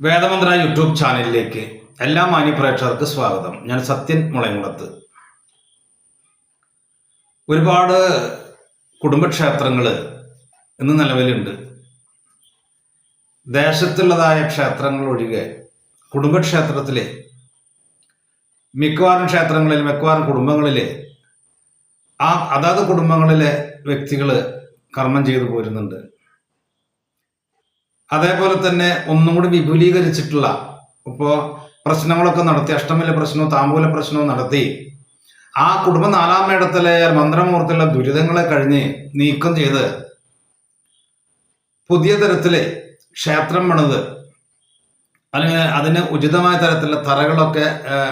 വേദമന്ത്ര YouTube ചാനലിലേക്ക് എല്ലാ മാന്യപ്രേക്ഷകർക്ക് സ്വാഗതം. ഞാൻ സത്യൻ മുളയങ്കുളത്ത് ഒരുപാട് കുടുംബക്ഷേത്രങ്ങൾ ഇന്ന് നിലവിലുണ്ട്. ദേശത്തുള്ളതായ ക്ഷേത്രങ്ങൾ ഒഴികെ കുടുംബക്ഷേത്രത്തിലെ മിക്കവാറും ക്ഷേത്രങ്ങളിൽ മിക്കവാറും കുടുംബങ്ങളിലെ ആ അതാത് കുടുംബങ്ങളിലെ വ്യക്തികൾ കർമ്മം ചെയ്തു പോരുന്നുണ്ട്. അതേപോലെ തന്നെ ഒന്നും കൂടി വിപുലീകരിച്ചിട്ടുള്ള ഇപ്പോൾ പ്രശ്നങ്ങളൊക്കെ നടത്തി അഷ്ടമിലെ പ്രശ്നവും താമ്പൂല പ്രശ്നവും നടത്തി ആ കുടുംബ നാലാം ഇടത്തിലെ മന്ത്രമൂർത്തിയുള്ള ദുരിതങ്ങളെ കഴിഞ്ഞ് നീക്കം ചെയ്ത് പുതിയ തരത്തിൽ ക്ഷേത്രം പണിത് അല്ലെങ്കിൽ അതിന് ഉചിതമായ തരത്തിലുള്ള തറകളൊക്കെ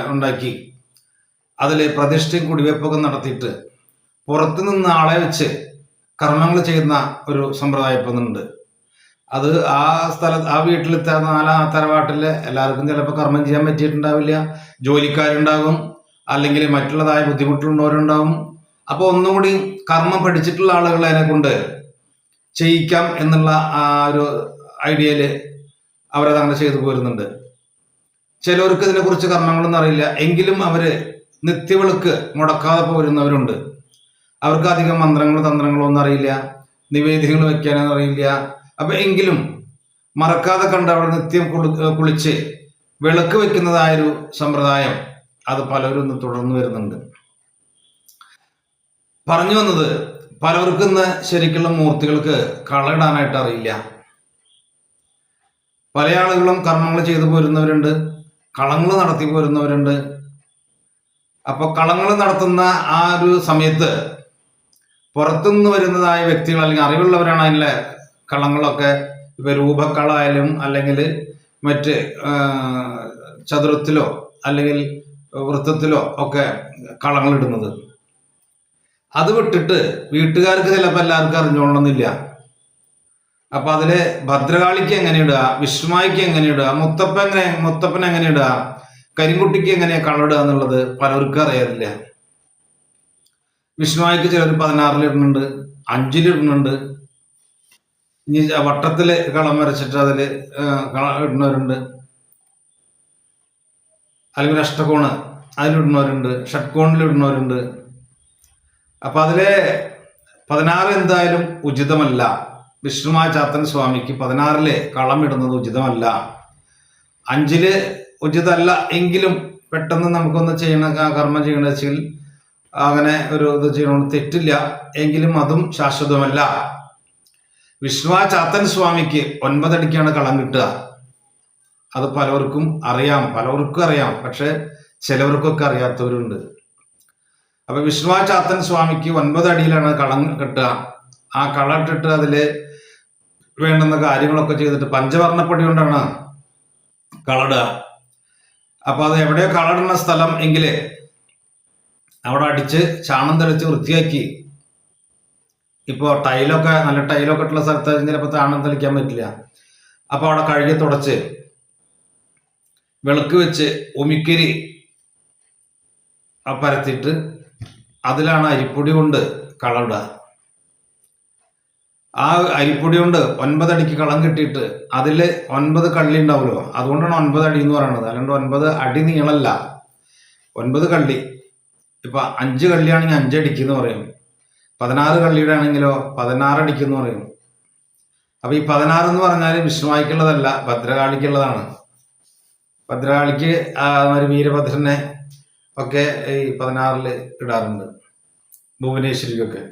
ഉണ്ടാക്കി അതിൽ പ്രതിഷ്ഠയും കുടിവയ്പ്പൊക്കെ നടത്തിയിട്ട് പുറത്തു നിന്ന് ആളെ വെച്ച് കർമ്മങ്ങൾ ചെയ്യുന്ന ഒരു സമ്പ്രദായം ഇപ്പം അത് ആ സ്ഥല ആ വീട്ടിലത്തെ ആ നാലാ തറവാട്ടിലെ എല്ലാവർക്കും ചിലപ്പോൾ കർമ്മം ചെയ്യാൻ പറ്റിയിട്ടുണ്ടാവില്ല. ജോലിക്കാരുണ്ടാകും. അല്ലെങ്കിൽ മറ്റുള്ളതായ ബുദ്ധിമുട്ടുള്ളവരുണ്ടാവും അപ്പോൾ ഒന്നും കൂടി കർമ്മം പഠിച്ചിട്ടുള്ള ആളുകളെ കൊണ്ട് ചെയ്യിക്കാം എന്നുള്ള ആ ഒരു ഐഡിയയിൽ അവരത് അങ്ങനെ ചെയ്തു പോരുന്നുണ്ട്. ചിലവർക്ക് ഇതിനെക്കുറിച്ച് കർമ്മങ്ങളൊന്നും അറിയില്ല. എങ്കിലും അവർ നിത്യവിളക്ക് മുടക്കാതെ പോരുന്നവരുണ്ട്. അവർക്ക് അധികം മന്ത്രങ്ങളോ തന്ത്രങ്ങളോ ഒന്നും അറിയില്ല. നിവേദികൾ വെക്കാനൊന്നും അറിയില്ല. അപ്പൊ എങ്കിലും മറക്കാതെ കണ്ട് അവിടെ നിത്യം കുളി കുളിച്ച് വിളക്ക് വെക്കുന്നതായൊരു സമ്പ്രദായം അത് പലരും ഇന്ന് തുടർന്നു വരുന്നുണ്ട്. പറഞ്ഞു വന്നത് പലർക്കും ഇന്ന് ശരിക്കുള്ള മൂർത്തികൾക്ക് കളയിടാനായിട്ട് അറിയില്ല. പല ആളുകളും കർമ്മങ്ങൾ ചെയ്തു പോരുന്നവരുണ്ട് കളങ്ങൾ നടത്തി പോരുന്നവരുണ്ട്. അപ്പൊ കളങ്ങൾ നടത്തുന്ന ആ ഒരു സമയത്ത് പുറത്തുനിന്ന് വരുന്നതായ വ്യക്തികൾ അല്ലെങ്കിൽ അറിവുള്ളവരാണ് അതിലെ കളങ്ങളൊക്കെ ഇപ്പൊ രൂപക്കളായാലും അല്ലെങ്കിൽ മറ്റ് ചതുരത്തിലോ അല്ലെങ്കിൽ വൃത്തത്തിലോ ഒക്കെ കളങ്ങൾ ഇടുന്നത്. അത് വിട്ടിട്ട് വീട്ടുകാർക്ക് ചിലപ്പോൾ എല്ലാവർക്കും അറിഞ്ഞോളണമെന്നില്ല. അപ്പൊ അതിൽ ഭദ്രകാളിക്ക് എങ്ങനെ ഇടുക വിഷ്മായിക്ക് എങ്ങനെ ഇടുക മുത്തപ്പൻ എങ്ങനെ മുത്തപ്പൻ എങ്ങനെ ഇടുക കരിങ്കുട്ടിക്ക് എങ്ങനെ കളറിടുക എന്നുള്ളത് പലർക്കും അറിയാറില്ല. വിഷ്ണുവായിക്ക് ചിലർ പതിനാറിലിടുന്നുണ്ട് അഞ്ചിലിടുന്നുണ്ട് ഇനി വട്ടത്തിൽ കളം വരച്ചിട്ട് അതിൽ ഇടുന്നവരുണ്ട്. അല്ലെങ്കിൽ അഷ്ടകോണ് അതിലിടുന്നവരുണ്ട് ഷട്കോണിൽ ഇടുന്നവരുണ്ട്. അപ്പൊ അതിലെ പതിനാറ് എന്തായാലും ഉചിതമല്ല. വിഷ്ണുമായ ചാത്തൻ സ്വാമിക്ക് പതിനാറിൽ കളം ഇടുന്നത് ഉചിതമല്ല. അഞ്ചിൽ ഉചിതമല്ല എങ്കിലും പെട്ടെന്ന് നമുക്കൊന്ന് ചെയ്യണ കർമ്മം ചെയ്യണ വെച്ചാൽ അങ്ങനെ ഒരു ഇത് ചെയ്യണമെന്ന് തെറ്റില്ല. എങ്കിലും അതും ശാശ്വതമല്ല. വിഷ്ണുവാ ചാത്തൻ സ്വാമിക്ക് ഒൻപതടിക്കാണ് കളം കിട്ടുക. അത് പലർക്കും അറിയാം പലർക്കും അറിയാം പക്ഷെ ചിലവർക്കൊക്കെ അറിയാത്തവരുണ്ട്. അപ്പൊ വിശ്വാചാത്തൻ ചാത്തൻ സ്വാമിക്ക് ഒൻപത് അടിയിലാണ് കളം കെട്ടുക. ആ കളം ഇട്ടിട്ട് അതിൽ വേണ്ടുന്ന കാര്യങ്ങളൊക്കെ ചെയ്തിട്ട് പഞ്ചവർണപ്പൊടി കൊണ്ടാണ് കളടുക അപ്പൊ അത് എവിടെയോ കളടുന്ന സ്ഥലം എങ്കിൽ അവിടെ അടിച്ച് ചാണം തെളിച്ച് വൃത്തിയാക്കി ഇപ്പോൾ ടൈലൊക്കെ നല്ല ടൈലൊക്കെ ഇട്ടുള്ള സ്ഥലത്ത് ചിലപ്പോൾ താണം തെളിക്കാൻ പറ്റില്ല. അപ്പൊ അവിടെ കഴുകി തുടച്ച് വിളക്ക് വെച്ച് ഒമിക്കരി പരത്തിയിട്ട് അതിലാണ് അരിപ്പൊടി കൊണ്ട് കളവിടുക. ആ അരിപ്പൊടി കൊണ്ട് ഒൻപതടിക്ക് കളം കിട്ടിയിട്ട് അതിൽ ഒൻപത് കള്ളി ഉണ്ടാവുമല്ലോ. അതുകൊണ്ടാണ് ഒൻപത് അടി എന്ന് പറയുന്നത് അല്ലാണ്ട് ഒൻപത് അടി നീളല്ല. ഒൻപത് കള്ളി. ഇപ്പൊ അഞ്ച് കള്ളിയാണെങ്കിൽ അഞ്ചടിക്ക് എന്ന് പറയും. പതിനാറ് കള്ളിയുടെ ആണെങ്കിലോ പതിനാറ് അടിക്ക് എന്ന് പറയും. അപ്പൊ ഈ പതിനാറ് എന്ന് പറഞ്ഞാൽ വിഷ്ണുവായിക്കുള്ളതല്ല ഭദ്രകാളിക്കുള്ളതാണ്. ഭദ്രകാളിക്ക് വീരഭദ്രനെ ഒക്കെ ഈ പതിനാറിൽ ഇടാറുണ്ട് ഭുവനേശ്വരിക്കൊക്കെ.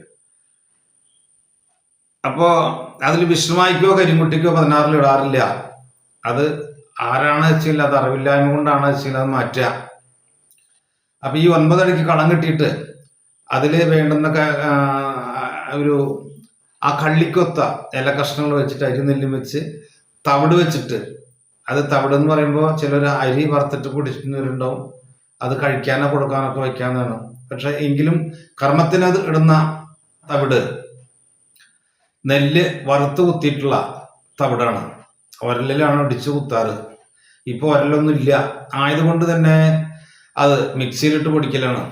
അപ്പോ അതിൽ വിഷ്ണുവായിക്കോ കരിങ്കുട്ടിക്കോ പതിനാറിൽ ഇടാറില്ല. അത് ആരാണ് വെച്ചില്ല അത് അറിവില്ലായ്മ കൊണ്ടാണ് വെച്ചില്ല അത് മാറ്റുക. അപ്പൊ ഈ ഒൻപതടിക്ക് കളം കിട്ടിയിട്ട് അതിൽ വേണ്ടുന്ന ഒരു ആ കള്ളിക്കൊത്ത ഇല കഷ്ണങ്ങൾ വെച്ചിട്ട് അരി നെല്ലും വെച്ച് തവിട് വെച്ചിട്ട് അത് തവിട് എന്ന് പറയുമ്പോൾ ചിലർ അരി വറുത്തിട്ട് കുടിക്കുന്നവരുണ്ടാവും അത് കഴിക്കാനോ കൊടുക്കാനൊക്കെ വയ്ക്കാന്നാണ് പക്ഷെ എങ്കിലും കർമ്മത്തിനത് ഇടുന്ന തവിട് നെല്ല് വറുത്ത് കുത്തിയിട്ടുള്ള തവിടാണ്. ഒരലിലാണ് ഇടിച്ചു കുത്താറ്. ഇപ്പൊ ഒരലൊന്നും ഇല്ല ആയതുകൊണ്ട് തന്നെ അത് മിക്സിയിലിട്ട് പൊടിക്കലാണ്.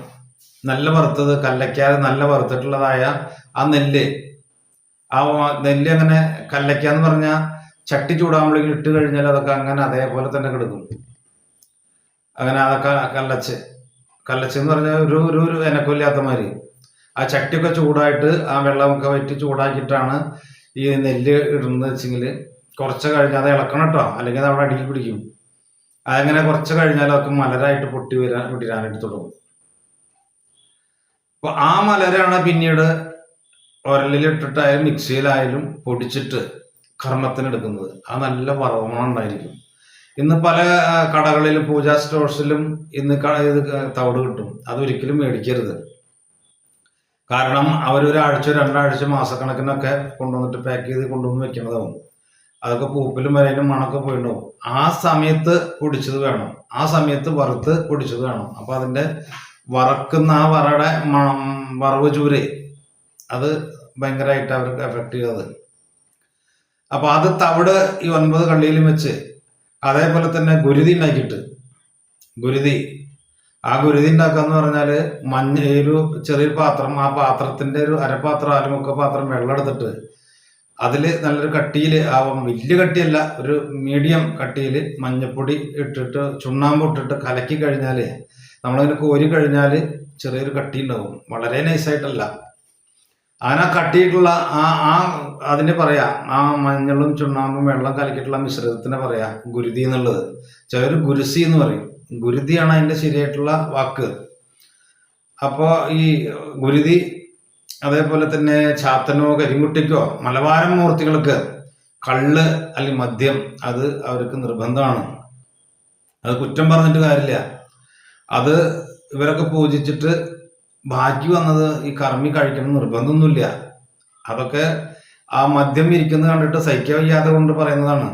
നല്ല വറുത്തത് കല്ലയ്ക്കാതെ നല്ല വറുത്തിട്ടുള്ളതായ ആ നെല്ല്. ആ നെല്ല് അങ്ങനെ കല്ലയ്ക്കാന്ന് പറഞ്ഞാൽ ചട്ടി ചൂടാകുമ്പോഴേക്കും ഇട്ട് കഴിഞ്ഞാൽ അതൊക്കെ അങ്ങനെ അതേപോലെ തന്നെ കിടക്കും. അങ്ങനെ അതൊക്കെ കല്ലച്ച്. കല്ലച്ച് എന്ന് പറഞ്ഞാൽ ഒരു ഒരു ഒരു എനക്കൊല്ലാത്ത മാതിരി. ആ ചട്ടിയൊക്കെ ചൂടായിട്ട് ആ വെള്ളമൊക്കെ വറ്റി ചൂടാക്കിയിട്ടാണ് ഈ നെല്ല് ഇടുന്നത് വെച്ചെങ്കിൽ കുറച്ച് കഴിഞ്ഞാൽ അത് ഇളക്കണം കേട്ടോ അല്ലെങ്കിൽ അത് അവിടെ അടിയിൽ പിടിക്കും. അതങ്ങനെ കുറച്ച് കഴിഞ്ഞാൽ അതൊക്കെ മലരായിട്ട് പൊട്ടി വരാൻ വിടാനായിട്ട് തുടങ്ങും. അപ്പൊ ആ മലരാണ് പിന്നീട് ഉരലിലിട്ടിട്ടായാലും മിക്സിയിലായാലും പൊടിച്ചിട്ട് കർമ്മത്തിന് എടുക്കുന്നത്. ആ നല്ല വറവണം ഉണ്ടായിരിക്കും ഇന്ന് പല കടകളിലും പൂജാ സ്റ്റോഴ്സിലും ഇന്ന് ഇത് തവിട് കിട്ടും. അതൊരിക്കലും മേടിക്കരുത്. കാരണം അവരൊരാഴ്ച രണ്ടാഴ്ച മാസക്കണക്കിനൊക്കെ കൊണ്ടുവന്നിട്ട് പാക്ക് ചെയ്ത് കൊണ്ടുവന്ന് വെക്കുന്നതാവും അതൊക്കെ പൂപ്പിലും വരയിലും മണൊക്കെ പോയിട്ടുണ്ടാവും. ആ സമയത്ത് പൊടിച്ചത് വേണം. ആ സമയത്ത് വറുത്ത് പൊടിച്ചത് വേണം. അപ്പൊ അതിന്റെ വറക്കുന്ന ആ വറയുടെ വറവ് ചൂര് അത് ഭയങ്കരമായിട്ട് അവർക്ക് എഫക്ട് ചെയ്തത്. അപ്പൊ അത് തവിട് ഈ ഒൻപത് കള്ളിയിലും വെച്ച് അതേപോലെ തന്നെ ഗുരുതി ഉണ്ടാക്കിയിട്ട് ഗുരുതി. ആ ഗുരുതി ഉണ്ടാക്കുക എന്ന് പറഞ്ഞാൽ മഞ്ഞ ഒരു ചെറിയൊരു പാത്രം ആ പാത്രത്തിന്റെ ഒരു അരപാത്രം അരമുക്ക പാത്രം വെള്ളം എടുത്തിട്ട് അതിൽ നല്ലൊരു കട്ടിയിൽ ആ വലിയ കട്ടിയല്ല ഒരു മീഡിയം കട്ടിയിൽ മഞ്ഞപ്പൊടി ഇട്ടിട്ട് ചുണ്ണാമ്പ് ഇട്ടിട്ട് കലക്കി കഴിഞ്ഞാൽ നമ്മളതിന് കോരി കഴിഞ്ഞാൽ ചെറിയൊരു കട്ടി ഉണ്ടാവും വളരെ നൈസായിട്ടല്ല അങ്ങനെ കട്ടിയിട്ടുള്ള ആ ആ അതിന് പറയാ ആ മഞ്ഞളും ചുണ്ണാമ്പും വെള്ളം കലക്കിയിട്ടുള്ള മിശ്രിതത്തിന് പറയാ ഗുരുതി എന്നുള്ളത്. ചിലർ ഗുരുസി എന്ന് പറയും. ഗുരുതിയാണ് അതിന്റെ ശരിയായിട്ടുള്ള വാക്ക്. അപ്പോൾ ഈ ഗുരുതി അതേപോലെ തന്നെ ചാത്തനോ കരിങ്കുട്ടിക്കോ മലബാരം മൂർത്തികൾക്ക് കള്ള് അല്ലെങ്കിൽ മദ്യം അത് അവർക്ക് നിർബന്ധമാണ്. അത് കുറ്റം പറഞ്ഞിട്ട് കാര്യമില്ല. അത് ഇവരൊക്കെ പൂജിച്ചിട്ട് ബാക്കി വന്നത് ഈ കർമ്മി കഴിക്കണം നിർബന്ധമൊന്നുമില്ല. അതൊക്കെ ആ മദ്യം ഇരിക്കുന്നത് കണ്ടിട്ട് സഹിക്കാൻ വയ്യാതെ കൊണ്ട് പറയുന്നതാണ്.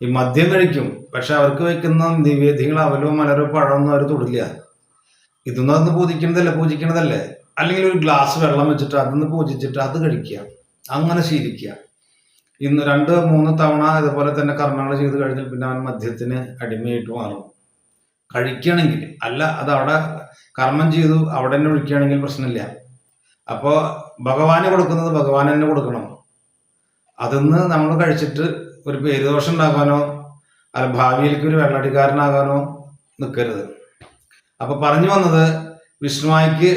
ഈ മദ്യം കഴിക്കും പക്ഷെ അവർക്ക് വയ്ക്കുന്ന നിവേദ്യങ്ങൾ അവലോ മലരോ പഴമൊന്നും അവർ തൊടില്ല. ഇതൊന്നും അതൊന്ന് പൂജിക്കണതല്ലേ പൂജിക്കണതല്ലേ അല്ലെങ്കിൽ ഒരു ഗ്ലാസ് വെള്ളം വെച്ചിട്ട് അതൊന്ന് പൂജിച്ചിട്ട് അത് കഴിക്കുക. അങ്ങനെ ശീലിക്കുക. ഇന്ന് രണ്ട് മൂന്ന് തവണ ഇതുപോലെ തന്നെ കർമ്മങ്ങൾ ചെയ്ത് കഴിഞ്ഞാൽ പിന്നെ അവൻ മദ്യത്തിന് അടിമയായിട്ട് മാറും. കഴിക്കുകയാണെങ്കിൽ അല്ല അത് അവിടെ കർമ്മം ചെയ്തു അവിടെ തന്നെ ഒഴിക്കുകയാണെങ്കിൽ പ്രശ്നമില്ല. അപ്പോൾ ഭഗവാന് കൊടുക്കുന്നത് ഭഗവാൻ തന്നെ കൊടുക്കണം. അതിന്ന് നമ്മൾ കഴിച്ചിട്ട് ഒരു പേരുദോഷം ഉണ്ടാകാനോ അല്ല ഭാവിയിലേക്ക് ഒരു വെള്ളടിക്കാരനാകാനോ നിൽക്കരുത് അപ്പൊ പറഞ്ഞു വന്നത് വിഷ്ണുവായിക്ക്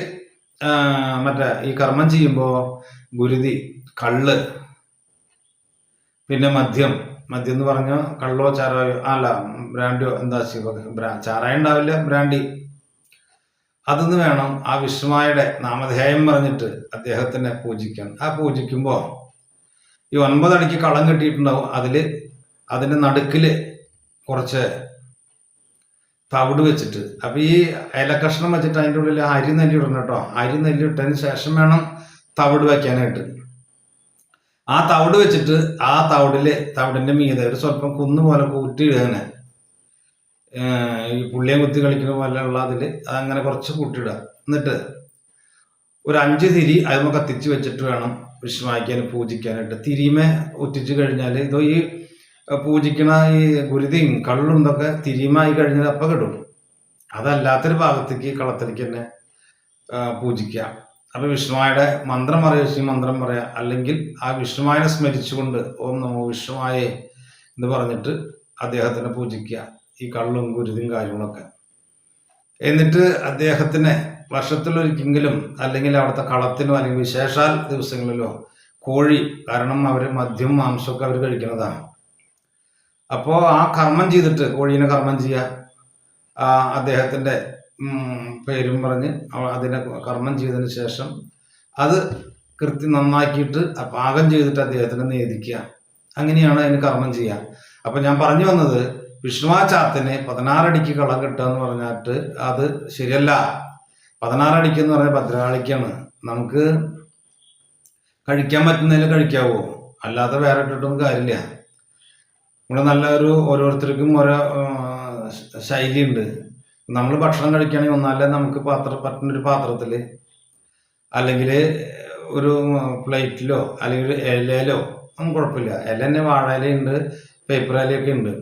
മറ്റേ ഈ കർമ്മം ചെയ്യുമ്പോൾ ഗുരുതി കള്ള് പിന്നെ മദ്യം മദ്യം എന്ന് പറഞ്ഞ കള്ളോ ചാരായോ അല്ല ബ്രാൻഡിയോ എന്താ ചാരായ ഉണ്ടാവില്ല ബ്രാൻഡി. അതൊന്ന് വേണം. ആ വിഷ്ണുമായുടെ നാമധേയം പറഞ്ഞിട്ട് അദ്ദേഹത്തിനെ പൂജിക്കാൻ. ആ പൂജിക്കുമ്പോൾ ഈ ഒൻപതടിക്ക് കളം കിട്ടിയിട്ടുണ്ടാവും. അതിൽ അതിന്റെ നടുക്കിൽ കുറച്ച് തവിട് വെച്ചിട്ട്. അപ്പൊ ഈ ഇലക്കഷ്ണം വെച്ചിട്ട് അതിന്റെ ഉള്ളിൽ അരി നെല്ലിടണം കേട്ടോ. അരി നെല്ലിട്ടതിന് ശേഷം വേണം തവിട് വെക്കാനായിട്ട്. ആ തവിട് വെച്ചിട്ട് ആ തവിടിൽ തവിടിന്റെ മീതെ ഒരു സ്വല്പം കുന്ന് പോലെ കൂട്ടി ഇടുകയാണ്. ഈ പുള്ളിയെ കുത്തി കളിക്കുന്ന പോലെയുള്ള അതിൽ അതങ്ങനെ കുറച്ച് കൂട്ടിയിടുക. എന്നിട്ട് ഒരു അഞ്ച് തിരി അതിമ കത്തിച്ച് വെച്ചിട്ട് വേണം വിഷ്ണുവായിക്കാൻ പൂജിക്കാനായിട്ട്. തിരിമേ ഒറ്റിച്ച് കഴിഞ്ഞാൽ ഇതോ ഈ പൂജിക്കണ ഈ ഗുരുതിയും കള്ളും ഇതൊക്കെ തിരിയുമായി കഴിഞ്ഞാൽ അപ്പം കിട്ടും അതല്ലാത്തൊരു ഭാഗത്തേക്ക് കളത്തിലേക്ക് തന്നെ പൂജിക്കുക. അപ്പൊ വിഷ്ണുവായുടെ മന്ത്രം പറയുക ശ്രീ മന്ത്രം പറയാ അല്ലെങ്കിൽ ആ വിഷ്ണുവായനെ സ്മരിച്ചുകൊണ്ട് ഓം നമോ വിഷ്ണുവായേ എന്ന് പറഞ്ഞിട്ട് അദ്ദേഹത്തിനെ പൂജിക്കുക. ഈ കള്ളും കുരുതും കാര്യങ്ങളൊക്കെ. എന്നിട്ട് അദ്ദേഹത്തിന് വർഷത്തിലൊരിക്കെങ്കിലും അല്ലെങ്കിൽ അവിടുത്തെ കളത്തിനോ അല്ലെങ്കിൽ വിശേഷാൽ ദിവസങ്ങളിലോ കോഴി കാരണം അവർ മദ്യം മാംസമൊക്കെ അവർ കഴിക്കുന്നതാണ്. അപ്പോൾ ആ കർമ്മം ചെയ്തിട്ട് കോഴീനെ കർമ്മം ചെയ്യുക ഉം, പേരും പറഞ്ഞ് അതിനെ കർമ്മം ചെയ്തതിന് ശേഷം അത് കൃത്യം നന്നാക്കിയിട്ട് പാകം ചെയ്തിട്ട് അദ്ദേഹത്തിന് നേദിക്കുക. അങ്ങനെയാണ് അതിന് കർമ്മം ചെയ്യുക. അപ്പം ഞാൻ പറഞ്ഞു വന്നത് വിഷ്ണുവാചാത്തിന് പതിനാറടിക്ക് കളം കിട്ടുക എന്ന് പറഞ്ഞിട്ട് അത് ശരിയല്ല. പതിനാറടിക്ക് എന്ന് പറഞ്ഞാൽ ഭദ്രകാളിക്കാണ് നമുക്ക് കഴിക്കാൻ പറ്റുന്നതിൽ കഴിക്കാവോ? അല്ലാതെ വേറെ ഇട്ടിട്ടൊന്നും കാര്യമില്ല. നമ്മൾ നല്ലൊരു ഓരോരുത്തർക്കും ഓരോ ശൈലിയുണ്ട്. നമ്മൾ ഭക്ഷണം കഴിക്കുകയാണെങ്കിൽ ഒന്നാലേ നമുക്ക് പാത്ര ഒരു പാത്രത്തിൽ അല്ലെങ്കിൽ ഒരു പ്ലേറ്റിലോ അല്ലെങ്കിൽ ഇലയിലോ ഒന്നും കുഴപ്പമില്ല. ഇല തന്നെ വാഴയിലുണ്ട് പേപ്പർ ഇലയൊക്കെ ഉണ്ട്.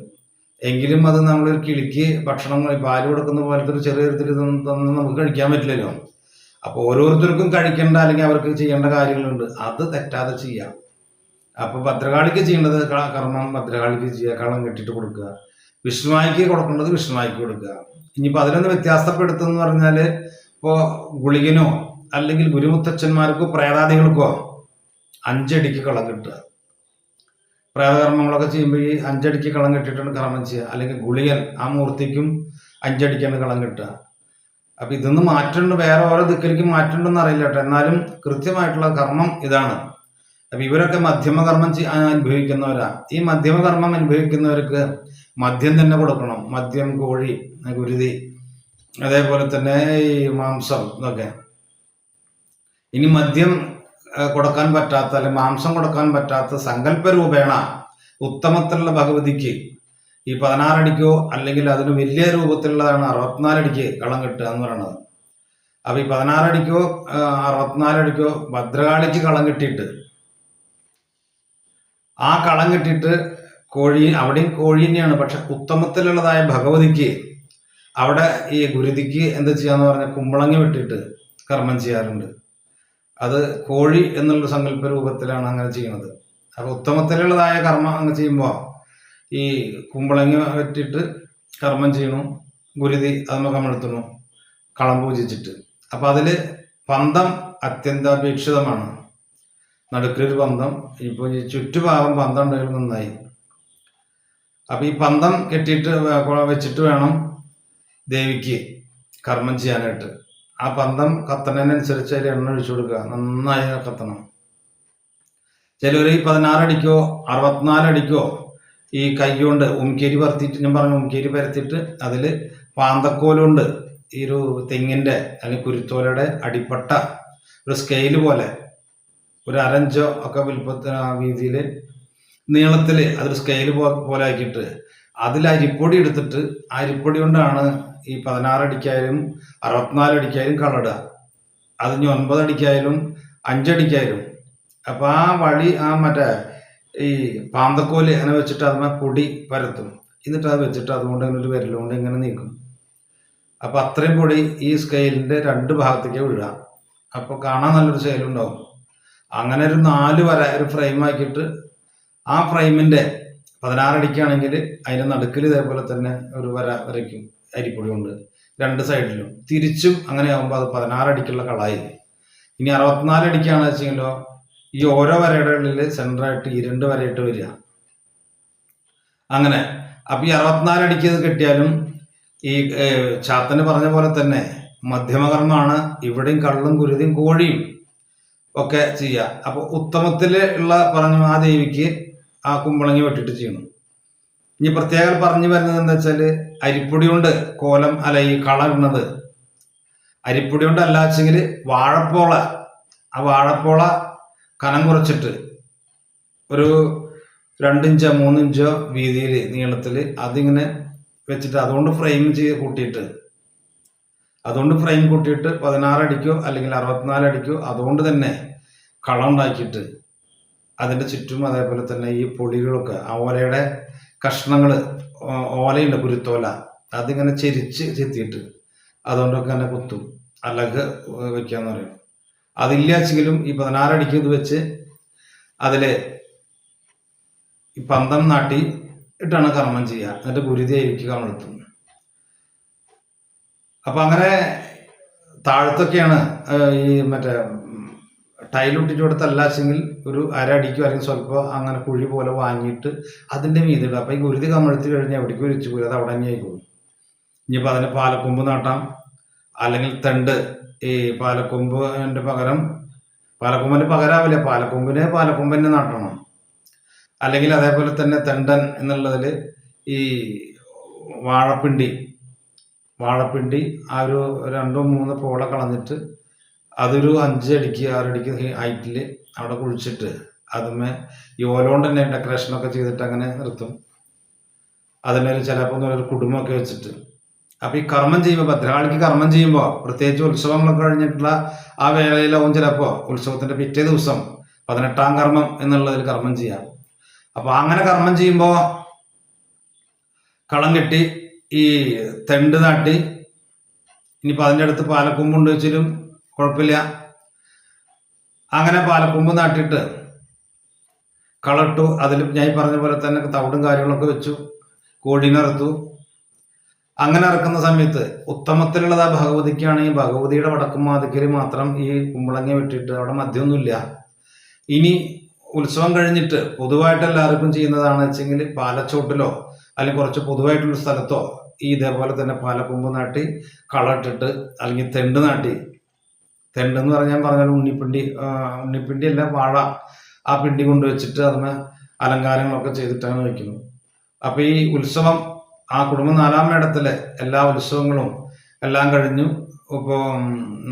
എങ്കിലും അത് നമ്മൾ ഒരു കിളിക്ക് ഭക്ഷണം പാൽ കൊടുക്കുന്ന പോലത്തെ ഒരു ചെറിയ തരത്തിൽ തന്നെ നമുക്ക് കഴിക്കാൻ പറ്റില്ലല്ലോ. അപ്പോൾ ഓരോരുത്തർക്കും കഴിക്കേണ്ട അല്ലെങ്കിൽ അവർക്ക് ചെയ്യേണ്ട കാര്യങ്ങളുണ്ട്. അത് തെറ്റാതെ ചെയ്യാം. അപ്പോൾ ഭദ്രകാളിക്ക് ചെയ്യേണ്ടത് കർമ്മം ഭദ്രകാളിക്ക് ചെയ്യുക കളം കെട്ടിട്ട് കൊടുക്കുക. വിഷ്ണുവായിക്ക് കൊടുക്കേണ്ടത് വിഷ്ണുവായിക്ക് കൊടുക്കുക. ഇനിയിപ്പോ അതിലൊന്ന് വ്യത്യാസപ്പെടുത്തുന്ന പറഞ്ഞാൽ ഇപ്പോ ഗുളികനോ അല്ലെങ്കിൽ ഗുരുമുത്തച്ഛന്മാർക്കോ പ്രേതാദികൾക്കോ അഞ്ചടിക്ക് കളം കിട്ടുക. പ്രേതകർമ്മങ്ങളൊക്കെ ചെയ്യുമ്പോൾ ഈ അഞ്ചടിക്ക് കളം കെട്ടിയിട്ടാണ് കർമ്മം ചെയ്യുക. അല്ലെങ്കിൽ ഗുളികൻ ആ മൂർത്തിക്കും അഞ്ചടിക്കാണ് കളം കിട്ടുക. അപ്പൊ ഇതൊന്ന് മാറ്റുന്നുണ്ട് വേറെ ഓരോ ദിക്കിലേക്ക് മാറ്റുന്നുണ്ടെന്ന് അറിയില്ല കേട്ടോ. എന്നാലും കൃത്യമായിട്ടുള്ള കർമ്മം ഇതാണ്. അപ്പൊ ഇവരൊക്കെ മധ്യമകർമ്മം അനുഭവിക്കുന്നവരാ. ഈ മധ്യമകർമ്മം അനുഭവിക്കുന്നവർക്ക് മദ്യം തന്നെ കൊടുക്കണം. മദ്യം കോഴി ഗുരുതി അതേപോലെ തന്നെ ഈ മാംസം ഇതൊക്കെ. ഇനി മദ്യം കൊടുക്കാൻ പറ്റാത്ത അല്ലെങ്കിൽ മാംസം കൊടുക്കാൻ പറ്റാത്ത സങ്കല്പ രൂപേണ ഉത്തമത്തിലുള്ള ഭഗവതിക്ക് ഈ പതിനാറടിക്കോ അല്ലെങ്കിൽ അതിന് വലിയ രൂപത്തിലുള്ളതാണ് അറുപത്തിനാലടിക്ക് കളം കിട്ടുക എന്ന് പറയുന്നത് അപ്പൊ ഈ പതിനാറടിക്കോ അറുപത്തിനാലടിക്കോ ഭദ്രകാളിക്ക് കളം കിട്ടിയിട്ട് ആ കളം കെട്ടിയിട്ട് കോഴി അവിടെയും കോഴി തന്നെയാണ്. പക്ഷെ ഉത്തമത്തിലുള്ളതായ ഭഗവതിക്ക് അവിടെ ഈ ഗുരുതിക്ക് എന്താ ചെയ്യാന്ന് പറഞ്ഞാൽ കുമ്പളങ്ങി വിട്ടിട്ട് കർമ്മം ചെയ്യാറുണ്ട്. അത് കോഴി എന്നുള്ള സങ്കല്പ രൂപത്തിലാണ് അങ്ങനെ ചെയ്യുന്നത് അപ്പൊ ഉത്തമത്തിലുള്ളതായ കർമ്മം അങ്ങ് ചെയ്യുമ്പോൾ ഈ കുമ്പളങ്ങി വെട്ടിട്ട് കർമ്മം ചെയ്യണു. ഗുരുതി അത് കമഴ്ത്തുന്നു കളം പൂജിച്ചിട്ട്. അപ്പൊ അതിൽ പന്തം അത്യന്താപേക്ഷിതമാണ്. നടുക്കൊരു പന്തം. ഇപ്പൊ ഈ ചുറ്റുഭാഗം പന്തം ഉണ്ടെങ്കിൽ നന്നായി. അപ്പൊ ഈ പന്തം കെട്ടിയിട്ട് വെച്ചിട്ട് വേണം ദേവിക്ക് കർമ്മം ചെയ്യാനായിട്ട്. ആ പന്തം കത്തണതിനനുസരിച്ച് അതിൽ എണ്ണ ഒഴിച്ചു കൊടുക്കുക. നന്നായി കത്തണം. ചിലർ ഈ പതിനാറടിക്കോ അറുപത്തിനാലടിക്കോ ഈ കൈ കൊണ്ട് ഉംകേരി പരത്തിയിട്ട് ഞാൻ പറഞ്ഞു ഉംകേരി പരത്തിയിട്ട് അതിൽ പാന്തക്കോലുണ്ട്. ഈ ഒരു തെങ്ങിന്റെ അല്ലെങ്കിൽ കുരുത്തോലയുടെ അടിപ്പട്ട ഒരു സ്കെയിൽ പോലെ ഒരു അരഞ്ചോ ഒക്കെ വിൽപ്പത്തിന് ആ രീതിയിൽ നീളത്തിൽ അതൊരു സ്കെയിൽ പോലെ ആക്കിയിട്ട് അതിൽ അരിപ്പൊടി എടുത്തിട്ട് അരിപ്പൊടി കൊണ്ടാണ് ഈ പതിനാറടിക്കായാലും അറുപത്തിനാലടിക്കായാലും കളടുക അത് ഇനി ഒൻപതടിക്കായാലും അഞ്ചടിക്കായാലും അപ്പം ആ വഴി ആ മറ്റേ ഈ പാന്തക്കോൽ അങ്ങനെ വെച്ചിട്ട് അതിന്മേ പൊടി പരത്തും. എന്നിട്ട് അത് വെച്ചിട്ട് അതുകൊണ്ട് ഇങ്ങനെ ഒരു വിരലുകൊണ്ട് ഇങ്ങനെ നീക്കും. അപ്പം അത്രയും പൊടി ഈ സ്കെയിലിന്റെ രണ്ട് ഭാഗത്തേക്ക് വിഴുക അപ്പോൾ കാണാൻ നല്ലൊരു സ്കെയിലുണ്ടാവും അങ്ങനെ ഒരു നാല് വര ഒരു ഫ്രെയിം ആക്കിയിട്ട് ആ ഫ്രെയിമിന്റെ പതിനാറടിക്കാണെങ്കിൽ അതിന്റെ നടുക്കിൽ ഇതേപോലെ തന്നെ ഒരു വര വരയ്ക്കും. അരിപ്പൊടി കൊണ്ട് രണ്ട് സൈഡിലും തിരിച്ചും അങ്ങനെ ആകുമ്പോൾ അത് പതിനാറടിക്കുള്ള കളായി. ഇനി അറുപത്തിനാല് അടിക്കാണ് വെച്ചെങ്കിലോ ഈ ഓരോ വരയുടെ ഉള്ളിൽ സെന്ററായിട്ട് ഈ രണ്ട് വരയിട്ട് വരിക. അങ്ങനെ. അപ്പൊ ഈ അറുപത്തിനാല് അടിക്ക് ഇത് കിട്ടിയാലും ഈ ചാത്തന് പറഞ്ഞ പോലെ തന്നെ മധ്യമകർമ്മമാണ്. ഇവിടെയും കള്ളും കുരുതിയും കോഴിയും. ഒക്കെ ചെയ്യുക അപ്പൊ ഉത്തമത്തിൽ ഉള്ള പറഞ്ഞു ആ ദേവിക്ക് ആ കുമ്പളങ്ങി വെട്ടിട്ട് ചെയ്യണം. ഇനി പ്രത്യേകം പറഞ്ഞു വരുന്നത് എന്താ വെച്ചാൽ അരിപ്പൊടി കൊണ്ട് കോലം അല്ല ഈ കള ഇടുന്നത്. അരിപ്പൊടി കൊണ്ട് അല്ല വെച്ചെങ്കിൽ വാഴപ്പോള. ആ വാഴപ്പോള കനം കുറച്ചിട്ട് ഒരു രണ്ടിഞ്ചോ മൂന്നിഞ്ചോ വീതിയിൽ നീളത്തിൽ അതിങ്ങനെ വെച്ചിട്ട് അതുകൊണ്ട് ഫ്രെയിം ചെയ്ത് കൂട്ടിയിട്ട് അതുകൊണ്ട് ഫ്രെയിം കൂട്ടിയിട്ട് പതിനാറ് അടിക്കോ അല്ലെങ്കിൽ അറുപത്തിനാല് അടിക്കോ അതുകൊണ്ട് തന്നെ കളം ഉണ്ടാക്കിയിട്ട് അതിന്റെ ചുറ്റും അതേപോലെ തന്നെ ഈ പൊടികളൊക്കെ ആ ഓലയുടെ കഷ്ണങ്ങൾ ഓലയുണ്ട് കുരുത്തോല അതിങ്ങനെ ചെരിച്ച് ചെത്തിയിട്ട് അതുകൊണ്ടൊക്കെ തന്നെ കുത്തും. അലക് വെക്കാന്ന് പറയും. അതില്ലാച്ചെങ്കിലും ഈ പതിനാറടിക്ക് ഇത് വെച്ച് അതിൽ ഈ പന്തം നാട്ടി ഇട്ടാണ് കർമ്മം ചെയ്യുക. എന്നിട്ട് ഗുരുതി അയക്കുക കമഴ്ത്തും അപ്പൊ അങ്ങനെ താഴത്തൊക്കെയാണ് ഈ മറ്റേ ടൈലൊട്ടിട്ട് കൊടുത്തല്ലാച്ചെങ്കിൽ ഒരു അര അടിക്കോ അല്ലെങ്കിൽ സ്വല്പം അങ്ങനെ കുഴി പോലെ വാങ്ങിയിട്ട് അതിന്റെ മീതെ ഇടുക അപ്പൊ ഈ ഗുരുതി കമഴ്ത്തി കഴിഞ്ഞാൽ എവിടേക്ക് ഒരു പോയി അത് അവിടെ തന്നെയായി പോകും ഇനിയിപ്പോ അതിന് പാലക്കൊമ്പ് നാട്ടാം. അല്ലെങ്കിൽ തണ്ട് ഈ പാലക്കൊമ്പിന്റെ പകരം പാലക്കൊമ്പിന് പകരാവില്ല പാലക്കൊമ്പിനെ പാലക്കൊമ്പിനെ നാട്ടണം. അല്ലെങ്കിൽ അതേപോലെ തന്നെ തെണ്ടൻ എന്നുള്ളതിൽ ഈ വാഴപ്പിണ്ടി വാഴപ്പിണ്ടി ആ ഒരു രണ്ടോ മൂന്നോ പോള കളഞ്ഞിട്ട് അതൊരു അഞ്ചടിക്ക് ആറടിക്ക് ഹൈറ്റിൽ അവിടെ കുഴിച്ചിട്ട് അതുമേ ഈ ഓലോണ്ട് തന്നെ ഡെക്കറേഷനൊക്കെ ചെയ്തിട്ട് അങ്ങനെ നിർത്തും. അതിനൊരു ചിലപ്പോൾ ഒരു കുടുംബമൊക്കെ വെച്ചിട്ട്. അപ്പം ഈ കർമ്മം ചെയ്യുമ്പോൾ ഭദ്രകാളിക്ക് കർമ്മം ചെയ്യുമ്പോൾ പ്രത്യേകിച്ച് ഉത്സവങ്ങളൊക്കെ കഴിഞ്ഞിട്ടുള്ള ആ വേളയിലാവും ചിലപ്പോൾ ഉത്സവത്തിന്റെ പിറ്റേ ദിവസം പതിനെട്ടാം കർമ്മം എന്നുള്ളതിൽ കർമ്മം ചെയ്യാം. അപ്പോൾ അങ്ങനെ കർമ്മം ചെയ്യുമ്പോൾ കളം കെട്ടി ഈ തെണ്ട് നാട്ടി. ഇനിയിപ്പോൾ അതിന്റെ അടുത്ത് പാലക്കൊമ്പുണ്ട് വെച്ചാലും കുഴപ്പമില്ല. അങ്ങനെ പാലക്കൊമ്പ് നാട്ടിയിട്ട് കളട്ടു അതിൽ ഞാൻ പറഞ്ഞ പോലെ തന്നെ തവിടും കാര്യങ്ങളൊക്കെ വെച്ചു. കോഴീനെ അങ്ങനെ ഇറക്കുന്ന സമയത്ത് ഉത്തമത്തിലുള്ളത് ആ ഭഗവതിക്കാണെങ്കിൽ ഭഗവതിയുടെ വടക്കും മാതിക്കൽ മാത്രം ഈ കുമ്പളങ്ങ വെട്ടിയിട്ട് അവിടെ മദ്യമൊന്നുമില്ല. ഇനി ഉത്സവം കഴിഞ്ഞിട്ട് പൊതുവായിട്ട് എല്ലാവർക്കും ചെയ്യുന്നതാണ് വെച്ചെങ്കിൽ പാലച്ചോട്ടിലോ അല്ലെങ്കിൽ കുറച്ച് പൊതുവായിട്ടുള്ള സ്ഥലത്തോ ഈ ഇതേപോലെ തന്നെ പാലക്കൊമ്പ് നാട്ടി കളട്ടിട്ട് അല്ലെങ്കിൽ തെണ്ട് നാട്ടി. തെണ്ട് എന്ന് പറഞ്ഞാൽ പറഞ്ഞാൽ ഉണ്ണിപ്പിണ്ടി ഉണ്ണിപ്പിണ്ടി അല്ല വാഴ ആ പിണ്ടി കൊണ്ടുവച്ചിട്ട് അതിന് അലങ്കാരങ്ങളൊക്കെ ചെയ്തിട്ടാണ് വയ്ക്കുന്നത് അപ്പോൾ ഈ ഉത്സവം ആ കുടുംബ നാലാം മേടത്തിലെ എല്ലാ ഉത്സവങ്ങളും എല്ലാം കഴിഞ്ഞു. ഇപ്പോൾ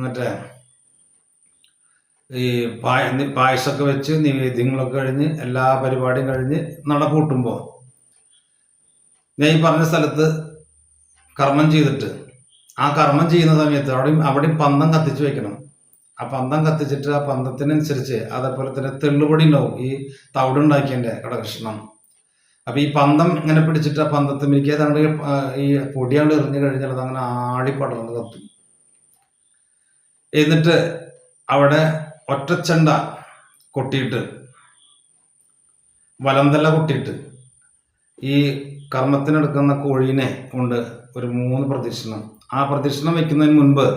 മറ്റേ ഈ പായ പായസമൊക്കെ വെച്ച് നിവേദ്യങ്ങളൊക്കെ കഴിഞ്ഞ് എല്ലാ പരിപാടിയും കഴിഞ്ഞ് നട കൂട്ടുമ്പോൾ ഞാൻ ഈ പറഞ്ഞ സ്ഥലത്ത് കർമ്മം ചെയ്തിട്ട്. ആ കർമ്മം ചെയ്യുന്ന സമയത്ത് അവിടെ അവിടെയും പന്തം കത്തിച്ച് വെക്കണം. ആ പന്തം കത്തിച്ചിട്ട് ആ പന്തത്തിനനുസരിച്ച് അതേപോലെ തന്നെ തെള്ളുപൊടി ഉണ്ടാവും. ഈ തവിടുണ്ടാക്കിയതിന്റെ കടകൃഷ്ണം. അപ്പൊ ഈ പന്തം ഇങ്ങനെ പിടിച്ചിട്ട് ആ പന്തത്തിലേക്ക് ഏതാണ്ട് ഈ പൊടിയാണ്ട് എറിഞ്ഞു കഴിഞ്ഞാൽ അത് അങ്ങനെ ആടി പടർന്ന് കത്തും. എന്നിട്ട് അവിടെ ഒറ്റച്ചണ്ട കൊട്ടിയിട്ട് വലന്തല കൊട്ടിയിട്ട് ഈ കർമ്മത്തിനെടുക്കുന്ന കോഴീനെ കൊണ്ട് ഒരു മൂന്ന് പ്രദക്ഷിണം. ആ പ്രദക്ഷിണം വെക്കുന്നതിന് മുൻപ്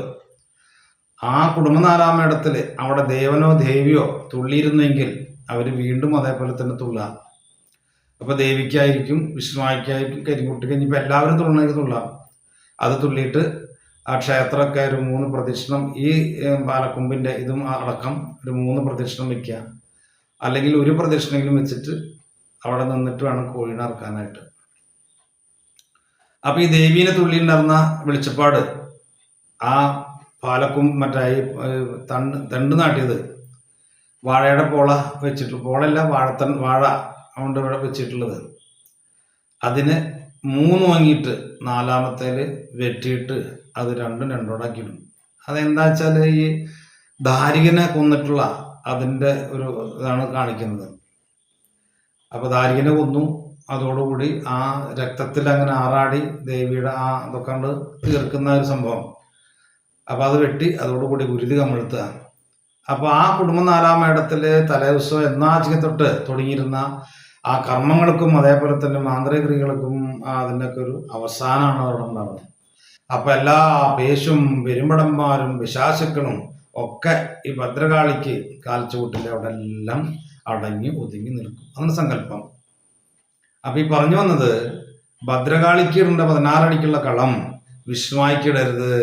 ആ കുടുംബനാരാമേടത്തിൽ അവിടെ ദേവനോ ദേവിയോ തുള്ളിയിരുന്നെങ്കിൽ അവർ വീണ്ടും അതേപോലെ തന്നെ തുള്ളാം. അപ്പോൾ ദേവിക്കായിരിക്കും വിഷ്ണുവായിക്കായിരിക്കും കരിങ്കുട്ടിക്ക് ഇനിയിപ്പോൾ എല്ലാവരും തുള്ളണമെങ്കിൽ തുള്ളാം. അത് തുള്ളിയിട്ട് ആ ക്ഷേത്രമൊക്കെ ഒരു മൂന്ന് പ്രദക്ഷിണം ഈ പാലക്കൊമ്പിന്റെ ഇതും അടക്കം ഒരു മൂന്ന് പ്രദക്ഷിണം വയ്ക്കുക അല്ലെങ്കിൽ ഒരു പ്രദക്ഷിണെങ്കിലും വെച്ചിട്ട് അവിടെ നിന്നിട്ട് വേണം കോഴിനെ ഇറക്കാനായിട്ട്. അപ്പൊ ഈ ദേവീനെ തുള്ളി നടന്ന വെളിച്ചപ്പാട് ആ പാലക്കും മറ്റായി തണ്ട് തണ്ട് നാട്ടിയത് വാഴയുടെ പോള വെച്ചിട്ട് പോളല്ല വാഴത്തൻ വാഴ കൊണ്ട് ഇവിടെ വെച്ചിട്ടുള്ളത്. അതിന് മൂന്ന് വാങ്ങിയിട്ട് നാലാമത്തേൽ വെട്ടിയിട്ട് അത് രണ്ടും രണ്ടോടാക്കിയിടും അതെന്താ വെച്ചാൽ ഈ ദാരികനെ കൊന്നിട്ടുള്ള അതിന്റെ ഒരു ഇതാണ് കാണിക്കുന്നത്. അപ്പോൾ ദാരികനെ കൊന്നു അതോടുകൂടി ആ രക്തത്തിൽ അങ്ങനെ ആറാടി ദേവിയുടെ ആ ഇതൊക്കെ കണ്ട് തീർക്കുന്ന ഒരു സംഭവം. അപ്പൊ അത് വെട്ടി അതോടുകൂടി ഗുരുതി കമിഴ്ത്തുക. അപ്പോൾ ആ കുടുംബ നാലാം മേടത്തിൽ തലേദിവസം എന്നാചിക തൊട്ട് തുടങ്ങിയിരുന്ന ആ കർമ്മങ്ങൾക്കും അതേപോലെ തന്നെ മാന്ത്രികക്രിയകൾക്കും അതിന്റെയൊക്കെ ഒരു അവസാനമാണ് അവിടെ ഉണ്ടാവുന്നത് അപ്പൊ എല്ലാ പേശും പെരുമ്പടന്മാരും വിശാസുക്കളും ഒക്കെ ഈ ഭദ്രകാളിക്ക് കാൽച്ചുകൂട്ടിൽ അവിടെ എല്ലാം അടങ്ങി ഒതുങ്ങി നിൽക്കും. അങ്ങനെ സങ്കല്പം. അപ്പൊ ഈ പറഞ്ഞു വന്നത് ഭദ്രകാളിക്ക് ഇടേണ്ട പതിനാറടിക്കുള്ള കളം വിഷ്ണുവായിക്ക് ഇടരുത്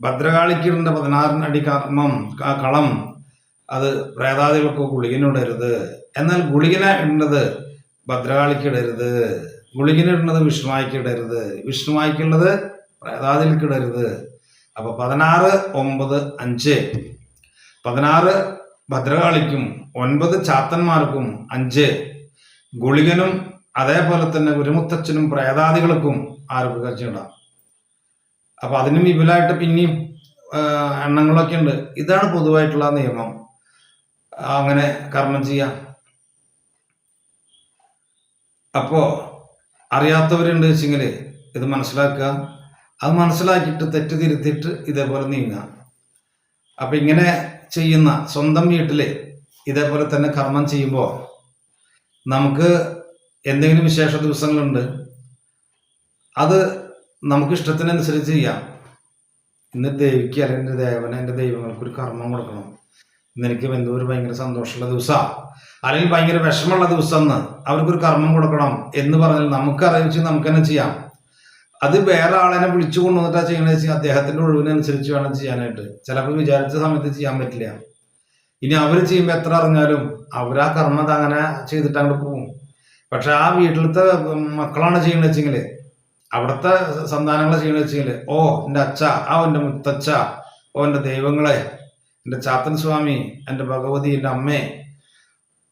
ഭദ്രകാളിക്ക് ഇടേണ്ട പതിനാറിനടി കർമ്മം ആ കളം അത് പ്രേതാദികൾക്ക് ഗുളികനിടരുത്. എന്നാൽ ഗുളികന ഇടേണ്ടത് ഭദ്രകാളിക്ക് ഇടരുത് ഗുളികന ഇടുന്നത് വിഷ്ണുവായിക്ക് ഇടരുത് വിഷ്ണുവായിക്കുള്ളത് പ്രേതാദികൾക്ക് ഇടരുത് അപ്പൊ പതിനാറ് ഒമ്പത് അഞ്ച്. പതിനാറ് ഭദ്രകാളിക്കും ഒൻപത് ചാത്തന്മാർക്കും അഞ്ച്. ഗുളികനും അതേപോലെ തന്നെ ഗുരുമുത്തച്ഛനും പ്രേതാദികൾക്കും ആർക്ക് ഉണ്ടാകും. അപ്പൊ അതിനും വിപുലമായിട്ട് പിന്നെയും എണ്ണങ്ങളൊക്കെ ഉണ്ട്. ഇതാണ് പൊതുവായിട്ടുള്ള നിയമം. അങ്ങനെ കർമ്മം ചെയ്യാം. അപ്പോ അറിയാത്തവരുണ്ട് വെച്ചെങ്കിൽ ഇത് മനസ്സിലാക്കുക. അത് മനസ്സിലാക്കിയിട്ട് തെറ്റ് തിരുത്തിയിട്ട് ഇതേപോലെ നീങ്ങുക. അപ്പൊ ഇങ്ങനെ ചെയ്യുന്ന സ്വന്തം വീട്ടിൽ ഇതേപോലെ തന്നെ കർമ്മം ചെയ്യുമ്പോൾ നമുക്ക് എന്തെങ്കിലും വിശേഷ ദിവസങ്ങളുണ്ട് അത് നമുക്ക് ഇഷ്ടത്തിനനുസരിച്ച് ചെയ്യാം. ഇന്ന് ദേവിക്ക് അല്ലെങ്കിൽ ദേവന് എന്റെ ദൈവങ്ങൾക്ക് ഒരു കർമ്മം കൊടുക്കണം. ഇന്ന് എനിക്ക് എന്തോ ഒരു ഭയങ്കര സന്തോഷമുള്ള ദിവസമാണ് അല്ലെങ്കിൽ ഭയങ്കര വിഷമമുള്ള ദിവസം എന്ന് അവർക്കൊരു കർമ്മം കൊടുക്കണം എന്ന് പറഞ്ഞാൽ നമുക്ക് അറിയിച്ച് നമുക്ക് തന്നെ ചെയ്യാം. അത് വേറെ ആളെ വിളിച്ചു കൊണ്ടുവന്നിട്ടാ ചെയ്യണമെന്ന് വെച്ചാൽ അദ്ദേഹത്തിന്റെ ഒഴിവിനനുസരിച്ച് വേണം ചെയ്യാനായിട്ട്. ചിലപ്പോൾ വിചാരിച്ച സമയത്ത് ചെയ്യാൻ പറ്റില്ല. ഇനി അവർ ചെയ്യുമ്പോൾ എത്ര അറിഞ്ഞാലും അവർ ആ കർമ്മം അങ്ങനെ ചെയ്തിട്ട് അങ്ങോട്ട് പോകും. പക്ഷെ ആ വീട്ടിലത്തെ മക്കളാണ് ചെയ്യണമെന്ന് വെച്ചെങ്കിൽ അവിടുത്തെ സന്താനങ്ങളെ ചെയ്യണമെന്ന് വെച്ചെങ്കിൽ ഓ എന്റെ അച്ഛ ആ എന്റെ മുത്തച്ഛ ഓ എന്റെ ദൈവങ്ങളെ എന്റെ ചാത്തൻ സ്വാമി എന്റെ ഭഗവതി എന്റെ അമ്മേ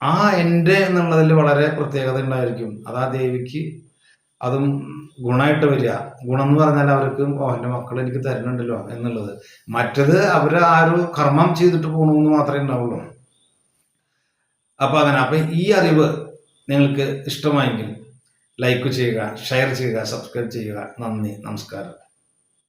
ആ എന്റെ എന്നുള്ളതിൽ വളരെ പ്രത്യേകത ഉണ്ടായിരിക്കും. അത് ആ ദേവിക്ക് അതും ഗുണമായിട്ട് വരിക. ഗുണം എന്ന് പറഞ്ഞാൽ അവർക്ക് ഓ എന്റെ മക്കൾ എനിക്ക് തരുന്നുണ്ടല്ലോ എന്നുള്ളത്. മറ്റത് അവർ ആ ഒരു കർമ്മം ചെയ്തിട്ട് പോകണമെന്ന് മാത്രമേ ഉണ്ടാവുള്ളൂ. അപ്പൊ അങ്ങനെ അപ്പൊ ഈ അറിവ് നിങ്ങൾക്ക് ഇഷ്ടമായെങ്കിൽ ലൈക്ക് ചെയ്യുക ഷെയർ ചെയ്യുക സബ്സ്ക്രൈബ് ചെയ്യുക. നന്ദി നമസ്കാരം.